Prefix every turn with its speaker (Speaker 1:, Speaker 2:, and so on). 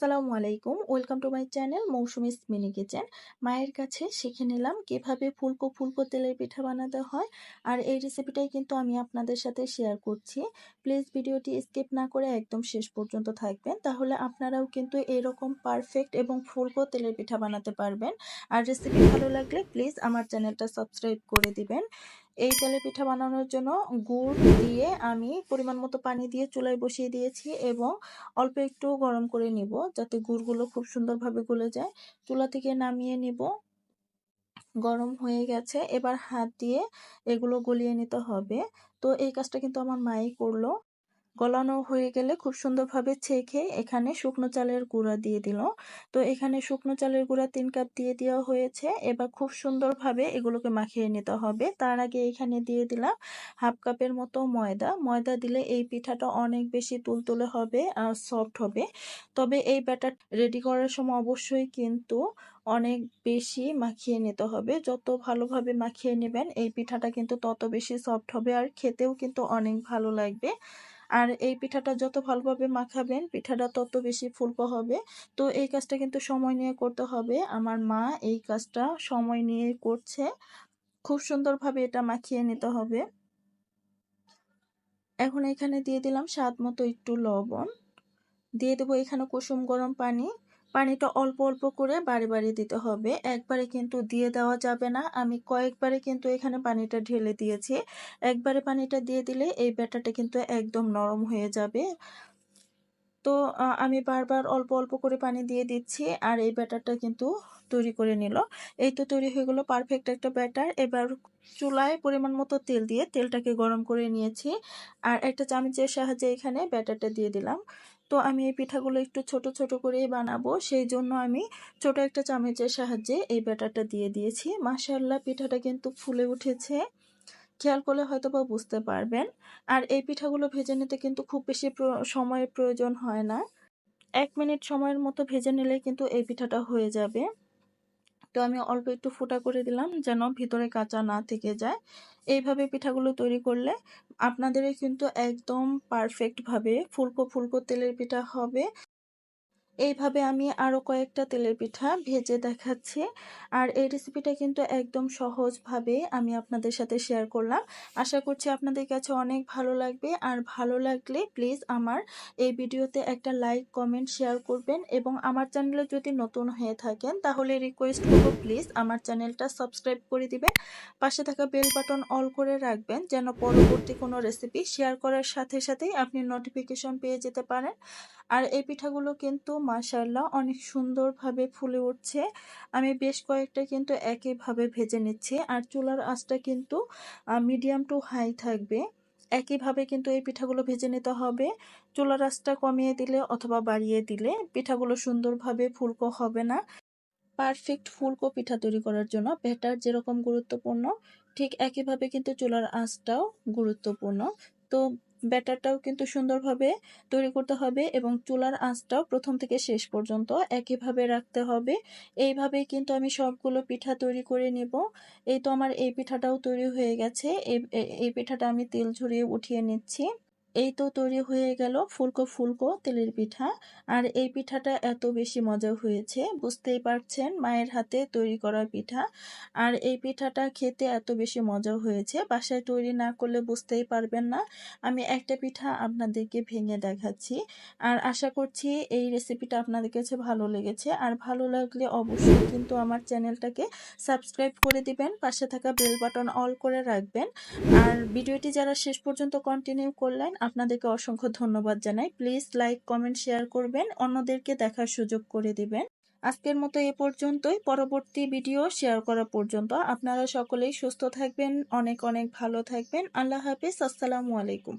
Speaker 1: আসসালামু আলাইকুম। Welcome to my channel Moushumi's mini kitchen. মায়ের কাছে শিখে নিলাম কীভাবে ফুলকো ফুলকো তেলের পিঠা বানাতে হয় আর এই রেসিপিটাই কিন্তু আমি আপনাদের সাথে শেয়ার করছি। প্লিজ ভিডিওটি স্কিপ না করে একদম শেষ পর্যন্ত থাকবেন। তাহলে আপনারাও কিন্তু এরকম পারফেক্ট এবং ফুলকো তেলের পিঠা বানাতে পারবেন। আর রেসিপি ভালো লাগলে প্লিজ আমার চ্যানেলটা সাবস্ক্রাইব করে দিবেন। এই তেলে পিঠা বানানোর জন্য গুড় দিয়ে আমি পরিমাণ মতো পানি দিয়ে চুলায় বসিয়ে দিয়েছি এবং অল্প একটু গরম করে নিব যাতে গুড়গুলো খুব সুন্দরভাবে গলে যায়। চুলা থেকে নামিয়ে নিব। গরম হয়ে গেছে। এবার হাত দিয়ে এগুলো গলিয়ে নিতে হবে। তো এই কাজটা কিন্তু আমার মাই করল। গলানো হয়ে গেলে খুব সুন্দরভাবে ছেঁকে এখানে শুকনো চালের গুঁড়া দিয়ে দিল। তো এখানে শুকনো চালের গুঁড়া তিন কাপ দিয়ে দেওয়া হয়েছে। এবার খুব সুন্দরভাবে এগুলোকে মাখিয়ে নিতে হবে। তার আগে এখানে দিয়ে দিলাম হাফ কাপের মতো ময়দা। ময়দা দিলে এই পিঠাটা অনেক বেশি তুলতুলে হবে আর সফট হবে। তবে এই ব্যাটার রেডি করার সময় অবশ্যই কিন্তু অনেক বেশি মাখিয়ে নিতে হবে। যত ভালোভাবে মাখিয়ে নেবেন এই পিঠাটা কিন্তু তত বেশি সফট হবে আর খেতেও কিন্তু অনেক ভালো লাগবে। আর এই পিঠাটা যত ভালোভাবে মাখাবেন, পিঠাটা তত বেশি ফুলকো হবে। তো এই কাজটা কিন্তু সময় নিয়ে করতে হবে। আমার মা এই কাজটা সময় নিয়ে করছে। খুব সুন্দরভাবে এটা মাখিয়ে নিতে হবে। এখন এখানে দিয়ে দিলাম স্বাদ মতো একটু লবণ। দিয়ে দেবো এখানে কুসুম গরম পানি। পানিটা অল্প অল্প করে বাড়ি বাড়ি দিতে হবে। একবারে কিন্তু দিয়ে দেওয়া যাবে না। আমি কয়েকবারে কিন্তু এখানে পানিটা ঢেলে দিয়েছি। একবারে পানিটা দিয়ে দিলে এই ব্যাটাটা কিন্তু একদম নরম হয়ে যাবে। তো আমি বারবার অল্প অল্প করে পানি দিয়ে দিচ্ছি আর এই ব্যাটারটা কিন্তু তৈরি করে নিল। এই তো তৈরি হয়ে গেলো পারফেক্ট একটা ব্যাটার। এবার চুলায় পরিমাণ মতো তেল দিয়ে তেলটাকে গরম করে নিয়েছি। আর একটা চামচের সাহায্যে এখানে ব্যাটারটা দিয়ে দিলাম। তো আমি এই পিঠাগুলো একটু ছোট ছোট করেই বানাবো। সেই জন্য আমি ছোট একটা চামচের সাহায্যে এই ব্যাটারটা দিয়ে দিয়েছি। মাসাল্লাহ পিঠাটা কিন্তু ফুলে উঠেছে। খেয়াল করলে হয়তো বা বুঝতে পারবেন। আর এই পিঠাগুলো ভেজে নিতে কিন্তু খুব বেশি সময়ের প্রয়োজন হয় না। এক মিনিট সময়ের মতো ভেজে নিলে কিন্তু এই পিঠাটা হয়ে যাবে। তো আমি অল্প একটু ফোটা করে দিলাম যেন ভিতরে কাঁচা না থেকে যায়। এইভাবে পিঠাগুলো তৈরি করলে আপনাদেরই কিন্তু একদম পারফেক্টভাবে ফুলকো ফুলকো তেলের পিঠা হবে। এইভাবে আমি আরও কয়েকটা তেলের পিঠা ভেজে দেখাচ্ছি। আর এই রেসিপিটা কিন্তু একদম সহজভাবে আমি আপনাদের সাথে শেয়ার করলাম। আশা করছি আপনাদের কাছে অনেক ভালো লাগবে। আর ভালো লাগলে প্লিজ আমার এই ভিডিওতে একটা লাইক কমেন্ট শেয়ার করবেন। এবং আমার চ্যানেলে যদি নতুন হয়ে থাকেন, তাহলে রিকোয়েস্ট করব প্লিজ আমার চ্যানেলটা সাবস্ক্রাইব করে দিবেন। পাশে থাকা বেল বাটন অল করে রাখবেন, যেন পরবর্তী কোনো রেসিপি শেয়ার করার সাথে সাথেই আপনি নোটিফিকেশন পেয়ে যেতে পারেন। আর এই পিঠাগুলো কিন্তু মাশাল্লাহ অনেক সুন্দরভাবে ফুলে উঠছে। আমি বেশ কয়েকটা কিন্তু একইভাবে ভেজে নিচ্ছি আর চুলার আঁচটা কিন্তু মিডিয়াম টু হাই থাকবে। একইভাবে কিন্তু এই পিঠাগুলো ভেজে নিতে হবে। চুলার আঁচটা কমিয়ে দিলে অথবা বাড়িয়ে দিলে পিঠাগুলো সুন্দরভাবে ফুলকো হবে না। পারফেক্ট ফুলকো পিঠা তৈরি করার জন্য ব্যাটার যেরকম গুরুত্বপূর্ণ, ঠিক একইভাবে কিন্তু চুলার আঁচটাও গুরুত্বপূর্ণ। তো ব্যাটারটাও কিন্তু সুন্দরভাবে তৈরি করতে হবে এবং চুলার আঁচটাও প্রথম থেকে শেষ পর্যন্ত একইভাবে রাখতে হবে। এইভাবেই কিন্তু আমি সবগুলো পিঠা তৈরি করে নেব। এই তো আমার এই পিঠাটাও তৈরি হয়ে গেছে। এই পিঠাটা আমি তেল ঝরিয়ে উঠিয়ে নিচ্ছি। এই তো তৈরি হয়ে গেল ফুলকো ফুলকো তেলের পিঠা। আর এই পিঠাটা এত বেশি মজা হয়েছে, বুঝতেই পারছেন মায়ের হাতে তৈরি করা পিঠা। আর এই পিঠাটা খেতে এত বেশি মজা হয়েছে, বাসায় তৈরি না করলে বুঝতেই পারবেন না। আমি একটা পিঠা আপনাদেরকে ভেঙে দেখাচ্ছি। আর আশা করছি এই রেসিপিটা আপনাদের কাছে ভালো লেগেছে। আর ভালো লাগলে অবশ্যই কিন্তু আমার চ্যানেলটাকে সাবস্ক্রাইব করে দিবেন, পাশে থাকা বেল বাটন অল করে রাখবেন। আর ভিডিওটি যারা শেষ পর্যন্ত কন্টিনিউ করলেন আপনাদেরকে অসংখ্য ধন্যবাদ জানাই। প্লিজ লাইক কমেন্ট শেয়ার করবেন। অন্যদেরকে দেখার সুযোগ করে দিবেন। আজকের মতো এ পর্যন্তই। পরবর্তী ভিডিও শেয়ার করা পর্যন্ত আপনারা সকলেই সুস্থ থাকবেন, অনেক অনেক ভালো থাকবেন। আল্লাহ হাফিজ। আসসালামু আলাইকুম।